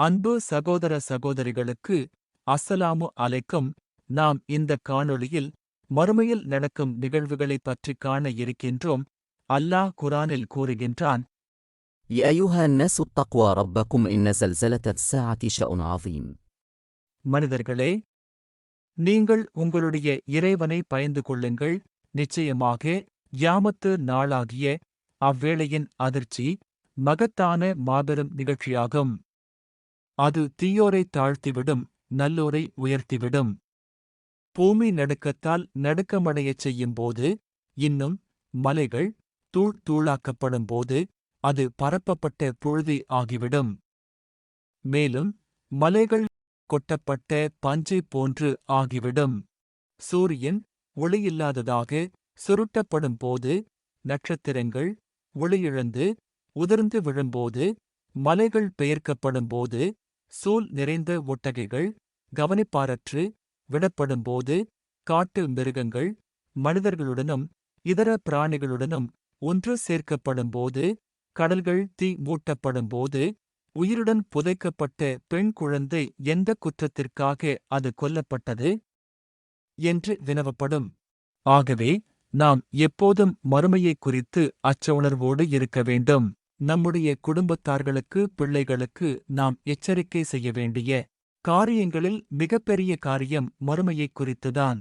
அன்பு சகோதர சகோதரிகளுக்கு அஸ்ஸலாமு அலைக்கும் நாம் இந்த காணொளியில் மறுமையில் நடக்கும் நிகழ்வுகளைப் பற்றி காண இருக்கின்றோம் அல்லாஹ் குரானில் கூறுகின்றான் يا أيها الناس اتقوا ربكم إن زلزلة الساعة شأن عظيم மனிதர்களே நீங்கள் உங்களுடைய இறைவனை பயந்து கொள்ளுங்கள் நிச்சயமாக யாமத்து நாளாகிய அவ்வேளையின் அதிர்ச்சி மகத்தான மாபெரும் நிகழ்ச்சியாகும் அது தீயோரை தாழ்த்திவிடும் நல்லோரை உயர்த்திவிடும். பூமி நடுக்கத்தால் நடுக்கமடையச் செய்யும்போது இன்னும் மலைகள் தூள் தூளாக்கப்படும் போது அது பரப்பப்பட்ட புழுதி ஆகிவிடும். மேலும் மலைகள் கொட்டப்பட்ட பஞ்சை போன்று ஆகிவிடும். சூரியன் ஒளியில்லாததாக சுருட்டப்படும் போது நட்சத்திரங்கள் ஒளியிழந்து உதிர்ந்து விழும்போது மலைகள் பெயர்க்கப்படும் போது சூல் நிறைந்த ஒட்டகைகள் கவனிப்பாரற்று விடப்படும்போது காட்டு மிருகங்கள் மனிதர்களுடனும் இதர பிராணிகளுடனும் ஒன்று சேர்க்கப்படும்போது கடல்கள் தீ மூட்டப்படும்போது உயிருடன் புதைக்கப்பட்ட பெண் குழந்தை எந்த குற்றத்திற்காக அது கொல்லப்பட்டது? என்று வினவப்படும். ஆகவே நாம் எப்போதும் மறுமையைக் குறித்து அச்ச உணர்வோடு இருக்க வேண்டும். நம்முடைய குடும்பத்தார்களுக்கு பிள்ளைகளுக்கு நாம் எச்சரிக்கை செய்ய வேண்டிய காரியங்களில் மிகப்பெரிய காரியம் மறுமையைக் குறித்துதான்.